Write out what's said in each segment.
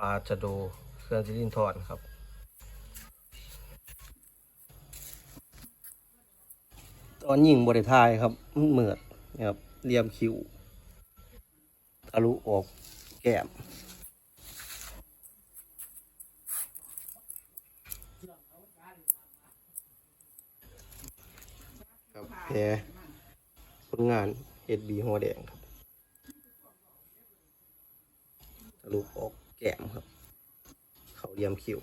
ปลาจะโดเครื่องจิลินทอนครับ ตอนยิงบริทายครับเหมือดนะครับเรียมคิวทะลุออกแก้มครับแพรผลงานเอ็ดบีหัวแดงครับทะลุออก แก้มครับ เขาเรียมคิว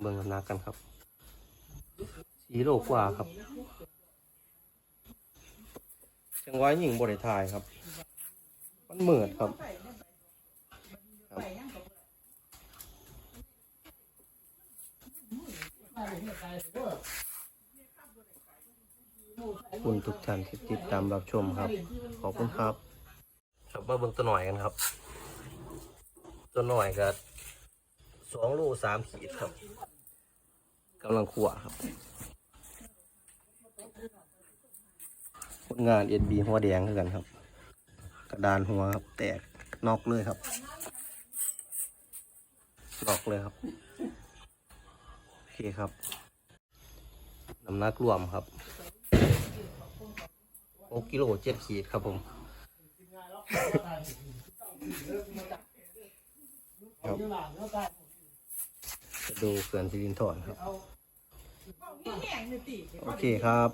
เบิ่งน้ำหนักกันครับ สีโลกว่าครับจังหวะยิงบริทายครับ มันเหมือดครับครับขอบคุณทุกท่านที่ติดตามรับชมครับ ขอบคุณครับ ครับมาเบิ่งตัวหน่อยกันครับ ตัวหน่อยก็สองโลสามขีดครับกำลังขัวครับผลงานเอ็นบีหัวแดงคือกันครับ กระดานหัวครับแตกนอกเลยครับนอกเลยครับโอเคครับน้ำหนักรวมครับหกกิโลเจ็ดขีดครับผม ครับจะดูเขื่อนสิรินทรครับ โอเคครับ